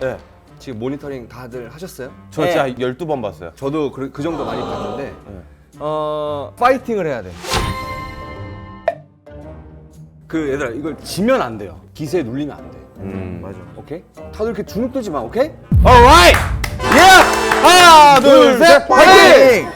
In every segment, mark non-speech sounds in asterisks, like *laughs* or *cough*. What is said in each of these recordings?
네. 지금 모니터링 다들 하셨어요? 저 네. 진짜 12번 봤어요. 저도 그, 그 정도 많이 봤는데 네. 어 파이팅을 해야 돼. 그 얘들아 이걸 지면 안 돼요. 기세에 눌리면 안 돼. 음. 맞아. 오케이? 다들 이렇게 주눅들지 마. 오케이? alright! 예! 하나, 둘, 셋, 파이팅!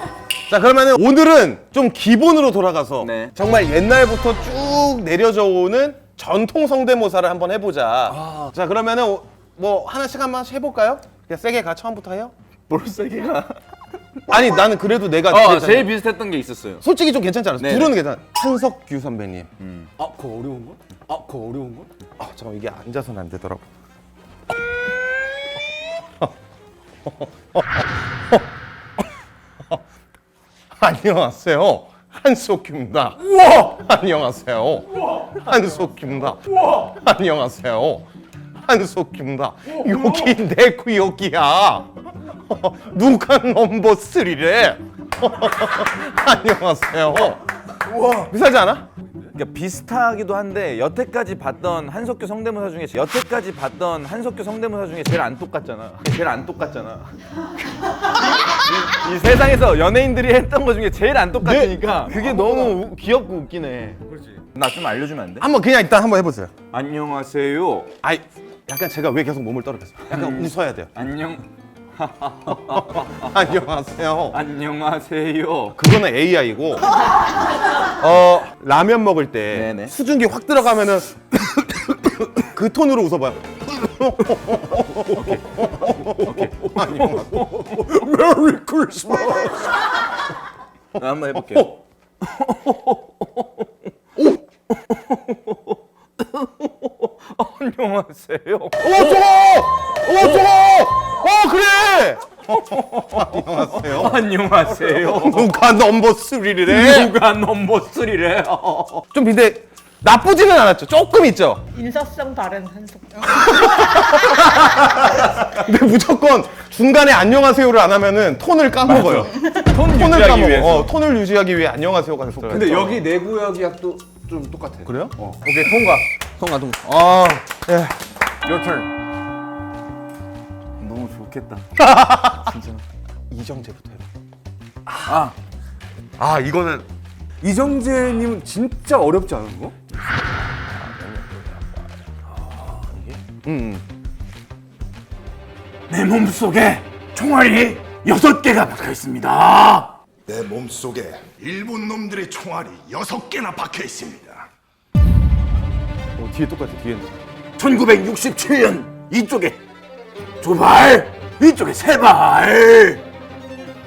자, 그러면은 오늘은 좀 기본으로 돌아가서 네. 정말 옛날부터 쭉 내려져 오는 전통 성대모사를 한번 해보자. 자, 그러면은 오- 뭐 하나씩 한 번씩 해볼까요? 그냥 세게 가 처음부터 해요? 뭘 세게가? *laughs* 아니 나는 그래도 내가 어. 제일 비슷했던 게 있었어요. 솔직히 좀 괜찮지 않았어? 둘은 괜찮아. 한석규 선배님. 아 그거 어려운 거? 아 그거 어려운 거? 아 잠깐 이게 앉아서는 안 되더라고. *laughs* 안녕하세요. 한석규입니다. 우와! 안녕하세요. 한석규입니다. 우와! 안녕하세요. 한석규입니다. 여기 내 구역이야. *laughs* 누가 넘버 3래? *laughs* 안녕하세요. 우와! 비싸지 않아? 그러니까 비슷하기도 한데 여태까지 봤던 한석규 성대모사 중에 여태까지 봤던 한석규 성대모사 중에 제일 안 똑같잖아. 제일 안 똑같잖아. 이, 이 세상에서 연예인들이 했던 것 중에 제일 안 똑같으니까 그게 너무 우- 귀엽고 웃기네. 그렇지. 나좀 알려주면 안 돼? 한번 그냥 일단 한번 해보세요. 안녕하세요. 아이 약간 제가 왜 계속 몸을 떨어졌어요? 약간 웃어야 돼요. 안녕 *laughs* 안녕하세요. 안녕하세요. 그거는 AI고 *laughs* 어 라면 먹을 때 네네. 수증기 확 들어가면은 *coughs* 그 톤으로 웃어봐요. *laughs* 안녕하세요. 메리 크리스마스. 나 한번 해볼게요. 안녕하세요. 오 저거! 오 저거! 어 그래! 안녕하세요. 안녕하세요. 누가 넘버 3를 해? 누가 넘버 3래? 좀 근데 나쁘지는 않았죠. 조금 있죠. 인사성 다른 한석. 근데 무조건 중간에 안녕하세요를 안 하면은 톤을 까먹어요. 톤 유지하기 까먹어. 위해서. 어, 톤을 유지하기 위해 안녕하세요가 계속. 근데 여기 내 구역이야 또 좀 똑같아. 그래요? 오케이 통과. 통과 통과. 아, 예. Your turn. 너무 좋겠다. *laughs* 이정재부터 해봐. 아, 아 이거는 이정재님은 진짜 어렵지 않은 거? 음. 내 몸속에 총알이 여섯 개가 박혀 있습니다. 내 몸속에 일본 놈들의 총알이 여섯 개나 박혀 있습니다. 어, 뒤에 똑같아. 뒤에는. 1967년 이쪽에 두 발, 이쪽에 세 발.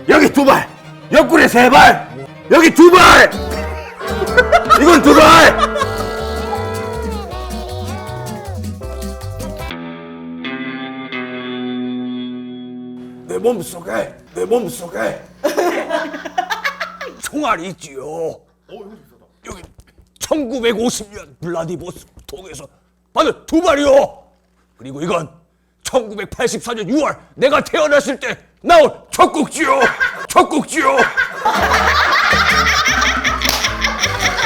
여기 두 발, 옆구리에 세 발. 여기 두 발. 이건 두 발. 내 몸속에 내 몸속에 총알이 있지요. 여기 1950년 블라디보스톡에서 받은 두 발이요. 그리고 이건 1984년 6월 내가 태어났을 때 나온 젖꼭지요. 젖꼭지요.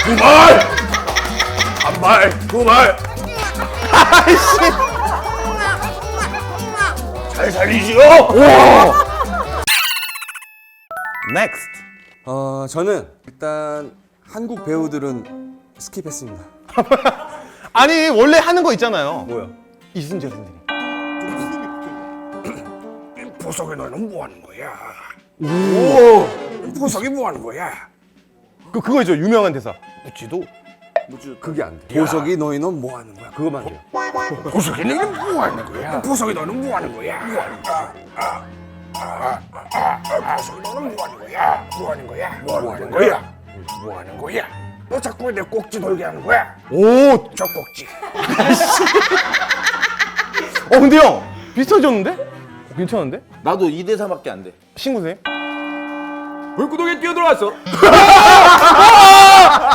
두 발. 한 발, 두 발. 잘 살리지요. Next. 어 저는 일단 한국 배우들은 스킵했습니다. *laughs* 아니 원래 하는 거 있잖아요. 뭐야? 이순재 선생님. 보석이 너는 뭐 하는 거야? 오, 보석이 뭐 하는 거야? 그 그거죠 유명한 대사. 묻지도 그게 안 돼. 보석이 너희는 뭐 하는 거야? 그거만 돼요. 보석이 너는 뭐 하는 거야? 보석이 너는 뭐 하는 거야? 뭐 하는 거야? 아, 아, 아, 아, 너는 뭐 하는 거야? 뭐 하는 거야? 뭐 하는 거야? 뭐 하는 거야? 너 자꾸 왜내 꼭지 돌게 하는 거야? 오. 저 꼭지. 어 근데 형 비슷해졌는데? 어, 괜찮은데? 나도 2대 4밖에 안 돼. 신구 선생님? 불구덩이에 뛰어들어왔어. *laughs*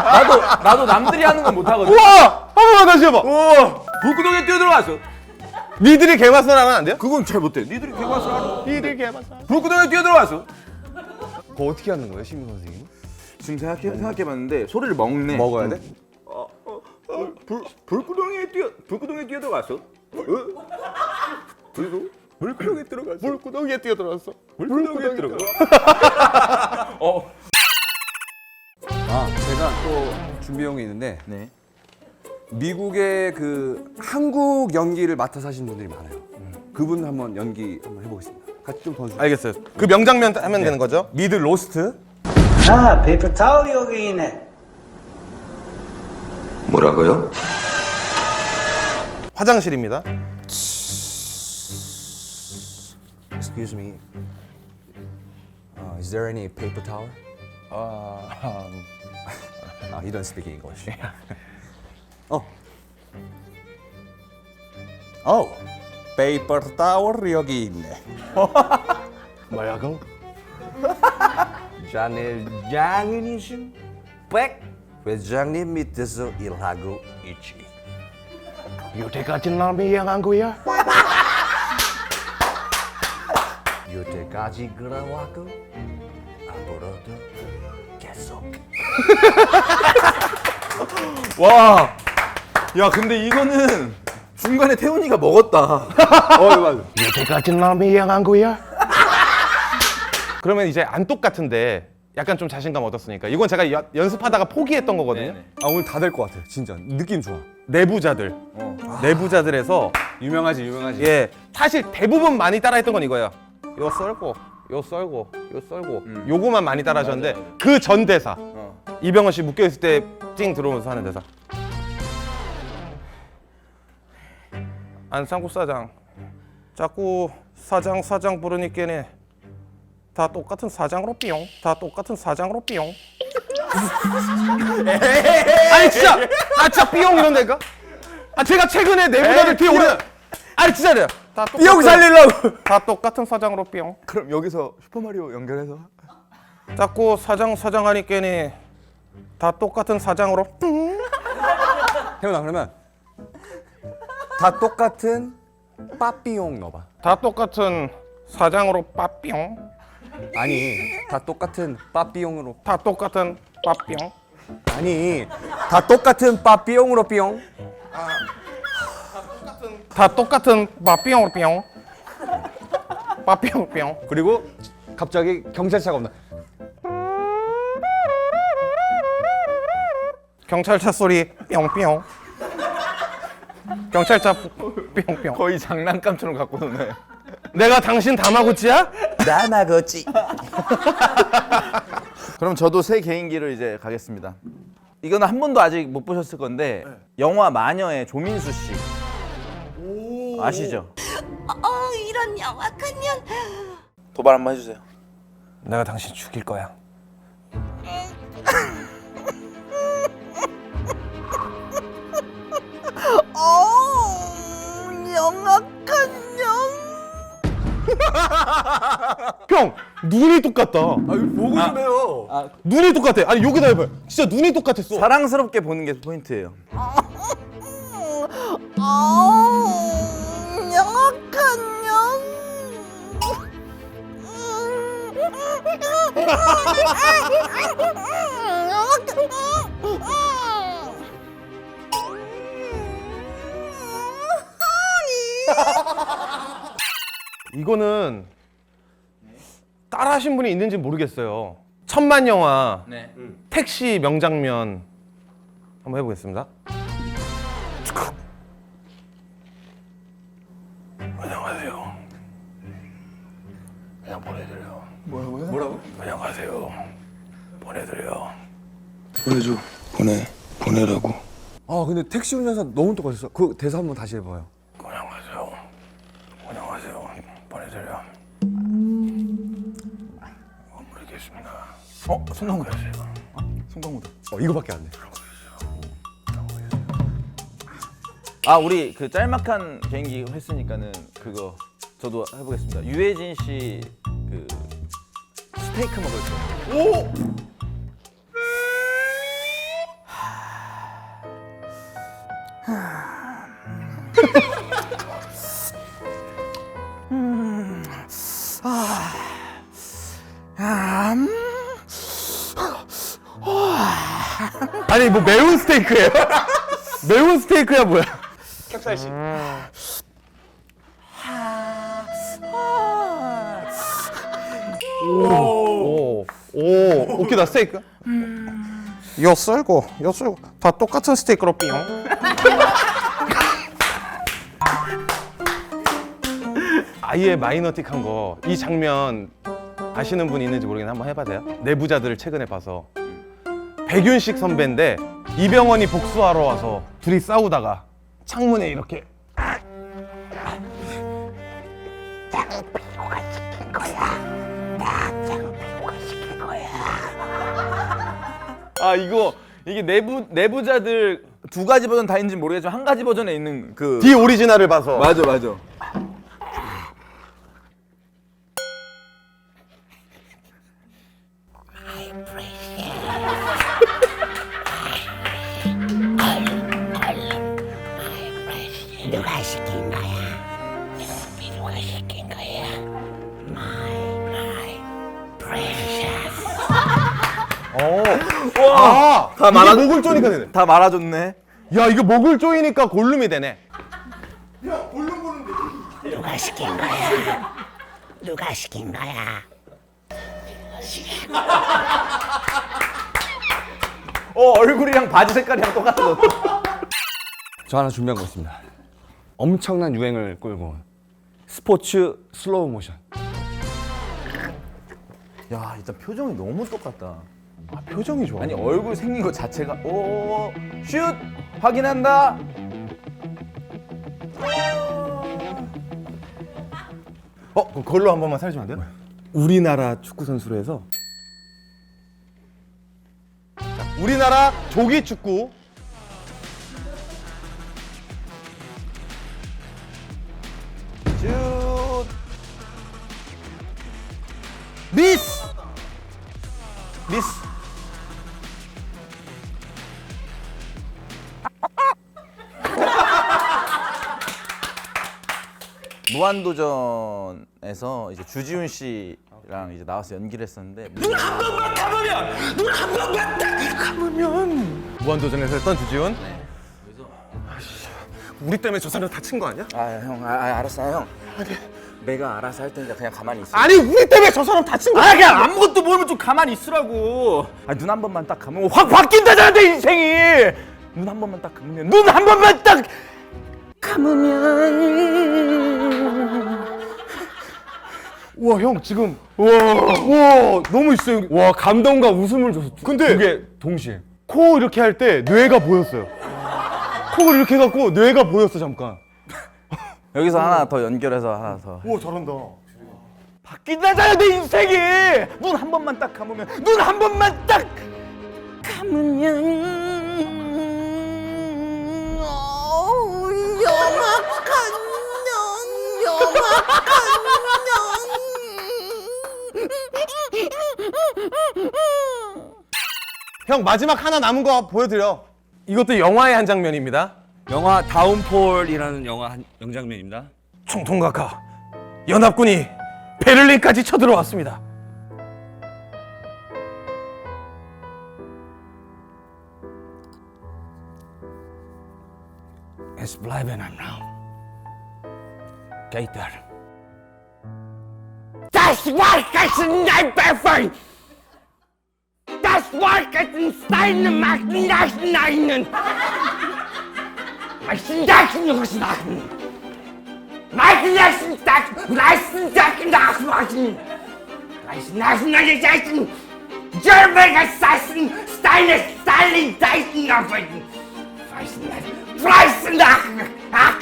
나도 나도 남들이 하는 건 못 하거든. 우와! 한 번만 다시 해봐. 불구덩이에 뛰어들어왔어. 니들이 개마설 하면 안 돼요? 그건 잘 못해. 니들이 개과서 하는. 니들 개마설. 불구덩이에 뛰어들어왔어. 그거 어떻게 하는 거예요, 신구 선생님? 지금 생각해 생각해봤는데 소리를 먹네. 먹어야 돼? 불 불구덩이에 뛰어 불구덩이에 뛰어들어왔어. 물구멍에 들어가서 물구덩이에 뛰어들어갔어. 물구덩이에 들어가. *laughs* 어. 아 제가 또 준비한 게 있는데 네. 미국의 그 한국 연기를 맡아서 하신 분들이 많아요. 그분 한번 연기 한번 해보겠습니다. 같이 좀 도와주세요. 알겠어요. 그 명장면 하면 되는 거죠? 미드 로스트. 아, 페이퍼 타올이 여기 있네. 뭐라고요? 화장실입니다. Excuse me. Uh, is there any paper towel? 아, Uh, *laughs* you don't speak English. Oh. Oh. 페이퍼 타월 여기 있네. 뭐야고? 자네 장인이신 백 회장님 밑 야? 근데 이거는 중간에 태훈이가 먹었다. *laughs* 어 맞아. 여태까지 남이 향한 거야? 그러면 이제 안 똑같은데 약간 좀 자신감 얻었으니까 이건 제가 연- 연습하다가 포기했던 거거든요. 아 오늘 다 될 것 같아. 진짜 느낌 좋아. 내부자들. 내부자들에서 유명하지 유명하지. 예 사실 대부분 많이 따라했던 건 이거예요. 요 썰고 요 썰고 요 썰고 요거만 많이 따라하셨는데 그 전 대사 이병헌 씨 묶여 있을 때 찡 들어오면서 하는 대사. 안상구 사장. 자꾸 사장 사장 부르니까네 다 똑같은 사장으로 삐용. 다 똑같은 사장으로 삐용. *laughs* 아니 진짜! 아 진짜 삐용 이런다니까 아 제가 최근에 내부자들 뒤에 오래 아니 진짜래요. 다 똑같은 삐용 살리려고. 다 똑같은 사장으로 뿅. 그럼 여기서 슈퍼마리오 연결해서? 자꾸 사장 사장 하니까니 다 똑같은 사장으로. 뿅. 태훈아 그러면 다 똑같은 빠삐용 넣어봐. 다 똑같은 사장으로 빠뿅. 아니 다 똑같은 빠삐용으로. 다 똑같은 빠뿅. 아니 다 똑같은 빠삐용으로 삐용. 다 똑같은 빠뿅으로 뿅. 빠뿅 뿅. 그리고 갑자기 경찰차가 온다. 경찰차 소리 뿅뿅. 경찰차 뿅뿅. 거의 장난감처럼 갖고 노네. 내가 당신 다마고치야? 나나거지. *laughs* 그럼 저도 새 개인기를 이제 가겠습니다. 이거는 한 번도 아직 못 보셨을 건데 영화 마녀의 조민수 씨 아시죠? 어, 이런 영악한 년. 도발 한번 해주세요. 내가 당신 죽일 거야. 어, 영악한 년. 형 눈이 똑같다. 아 이거 보고 좀 해요. 눈이 똑같아. 아니 여기다 해봐요. 진짜 눈이 똑같았어. 사랑스럽게 보는 게 포인트예요. 어, 영악한 년. *laughs* 이거는 따라 하신 분이 있는지 모르겠어요. 천만 영화 택시 명장면 한번 해보겠습니다. 안녕하세요. 그냥 보내드려. 뭐라고요? 뭐라고? 안녕하세요. 보내드려. 보내줘. 보내. 보내라고. 아 근데 택시 운전사 너무 똑같았어. 그 대사 한번 다시 해봐요. 안녕하세요. 어, 송강호. 송강호다. 어 이거밖에 안 돼. 아 우리 그 짤막한 개인기 했으니까는 그거 저도 해보겠습니다. 유해진 씨 그 스테이크 먹을 때. 아 스테이크예요? *laughs* 매운 스테이크야 뭐야? 캡사이신. 아. 오, 오, 오케이 나 스테이크. 음. 엿 썰고 엿 썰고 다 똑같은 스테이크로 삐용 *laughs* 아예 마이너틱한 거 이 장면 아시는 분 있는지 모르겠는데 한번 해봐도 돼요? 내부자들을 최근에 봐서 백윤식 선배인데 이병헌이 복수하러 와서 둘이 싸우다가 창문에 이렇게 아 이거 이게 내부 내부자들 두 가지 버전 다 있는지 모르겠지만 한 가지 버전에 있는 그 디 오리지널을 봐서. 맞아 맞아. 아, 다 이게 말아- 목을 쪼니까 되네. 다 말아줬네. 야 이거 목을 쪼이니까 골룸이 되네. 누가 시킨 거야? 누가 시킨 거야? 어 얼굴이랑 바지 색깔이랑 똑같아. *laughs* 저 하나 준비한 거 있습니다. 엄청난 유행을 끌고 온 스포츠 슬로우 모션. 야 일단 표정이 너무 똑같다. 아, 표정이 좋아. 아니 얼굴 생긴 것 자체가 오슛 확인한다. 어 그걸로 한 번만 살려주면 안 돼요? 우리나라 축구 선수로 해서 자, 우리나라 조기 축구 무한도전에서 이제 주지훈 씨랑 이제 나와서 연기를 했었는데 무한도전에서 했던 주지훈 아이씨, 우리 때문에 저 사람 다친 거 아니야? 아 형, 아, 아, 알았어 형. 내가 알아서 할 테니까 그냥 가만히 있어. 아니 우리 때문에 저 사람 다친 거아 그냥 아무것도 모르면 좀 가만히 있으라고. 아눈한 번만 딱 감으면 확 바뀐다잖아 내 인생이. 눈 한 번만 딱 감으면 눈 한 번만 딱 우와 형 지금. 와와 너무 있어요. 와 감동과 웃음을 줬어. 근데 그게 동시에. 코 이렇게 할 때 뇌가 보였어요. 코를 이렇게 해갖고 뇌가 보였어 잠깐. 여기서 하나 더 연결해서 하나 더. 우와 잘한다. 바뀐다잖아 내 인생이. 눈 한 번만 딱 감으면 눈 한 번만 딱. 감으면. 어우 영악한 년 영악한 년 형 마지막 하나 남은 거 보여드려 이것도 영화의 한 장면입니다 영화 다운폴이라는 영화 한 명장면입니다. 총통각하 연합군이 베를린까지 쳐들어왔습니다 Es bleiben am Raum. why it's not perfect. Das Volk ist in seine Macht nicht nein. Ich denke nur Sachen. Meinen letzten Tag, letzten Tag nachmachen. Leisten, leisten, leisten. German Assassin, Steine, Stalin, Zeiten arbeiten. Weißen, Weißen, Weißen, Weißen, Weißen,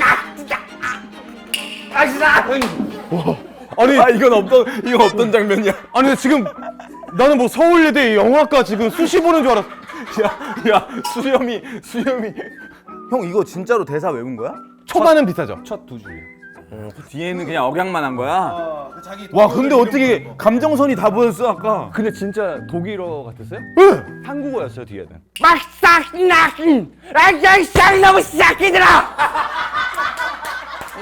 Weißen, Weißen, Weißen, Weißen, 아니 아 이건 없던 이거 없던 장면이야. 아니 근데 지금 나는 뭐 서울예대 영화과 지금 수시 보는 줄 알았어 야 수염이 수염이. 형 이거 진짜로 대사 외운 거야? 초반은 비슷하죠 첫 두 줄. 뒤에는 그냥 억양만 한 거야. 와 근데 어떻게 감정선이 다 보였어 아까? 근데 진짜 독일어 같았어요? 한국어였어요 뒤에는. 막 싹나긴 아이 쌍놈 새끼들아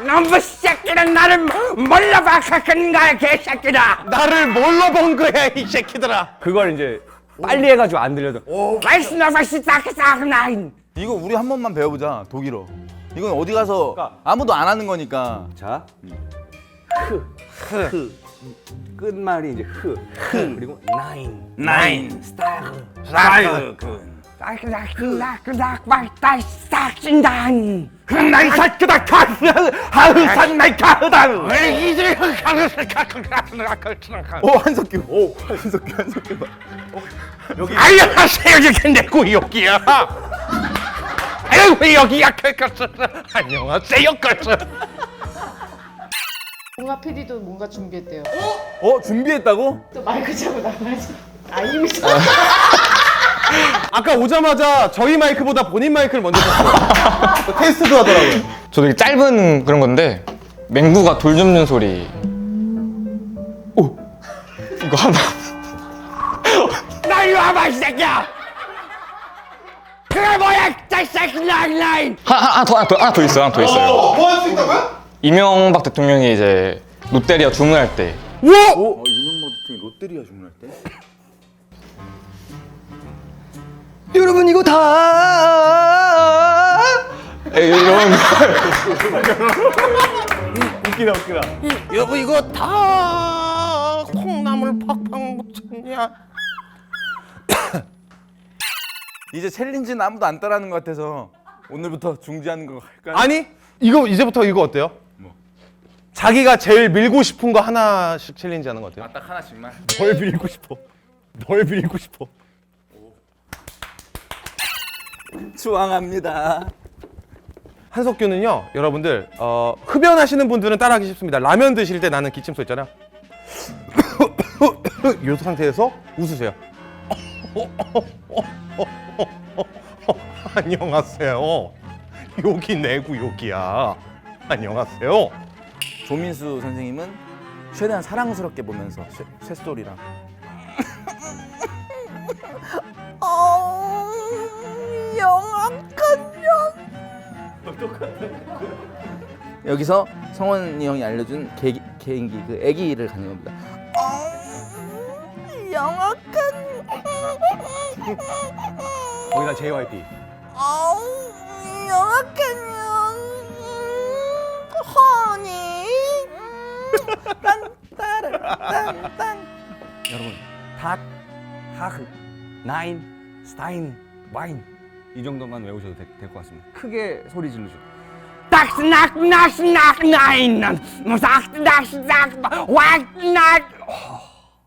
너무 새끼는 나를 몰라 박학하는 거야 개새끼들아 나를 뭘로 본 거야 이 새끼들아. 그걸 이제 빨리 해가지고 안 들려도. 말씀하면 싹싹나긴 이거 우리 한 번만 배워보자 독일어. 이건 어디 가서 아무도 안 하는 거니까. 자, 끝말이 이제 흐, 흐. 그리고 나인, 나인. 스타일. 스타일 오 한석규. 오 한석규 한석규. 안녕하세요 이게 내 구역이야 왜 여기야 그랬어 안녕하세요 그랬어 동아 PD도 뭔가 준비했대요. 어 준비했다고? 또 마이크 잡고 나가야지. 아 이미 아 까 오자마자 저희 마이크보다 본인 마이크를 먼저 켰어요. *laughs* 테스트도 하더라고요. 저도 되게 짧은 그런 건데 맹구가 돌 줍는 소리. 오 이거 하나. 나 이리 와봐 이 새끼야 그게 뭐야 짝짝 나인 나인 하나 하나 더 하나 더 하나 더 있어요. 하나 더 있어요. 뭐할 수 있다고요? 이명박 대통령이 이제 롯데리아 주문할 때어 이명박 대통령이 롯데리아 주문할 때? 여러분 이거 다 이런 웃기다 웃기다. 여보 이거 다 콩나물 팍팍 묻혔냐? *coughs* 이제 챌린지는 아무도 안 따라하는 것 같아서 오늘부터 중지하는 거 할까요? 아니 이거 이제부터 이거 어때요? 자기가 제일 밀고 싶은 거 하나씩 챌린지 하는 거 어때요? 딱 하나씩만. 널 빌고 싶어. 널 빌고 싶어. 추앙합니다. 한석규는요, 여러분들 어, 흡연하시는 분들은 따라하기 쉽습니다. 라면 드실 때 나는 기침소 있잖아요. *coughs* 이 상태에서 웃으세요. *coughs* 안녕하세요. 여기 내구 여기야. 안녕하세요. 조민수 선생님은 최대한 사랑스럽게 보면서 쇠, 쇳소리랑 여기서 성원이 형이 알려준 개, 개인기 그 애기를 가는 겁니다. 어, 영악한. 거기다 JYP. 어, 영악한 년. 허니. 딴따라딴딴. 여러분, 닷, 하흐, 나인, 스타인, 와인 이 정도만 외우셔도 될 것 같습니다. 크게 소리 질러줘. 딱스낙 낙스낙 나인 싹낙낙 왁낙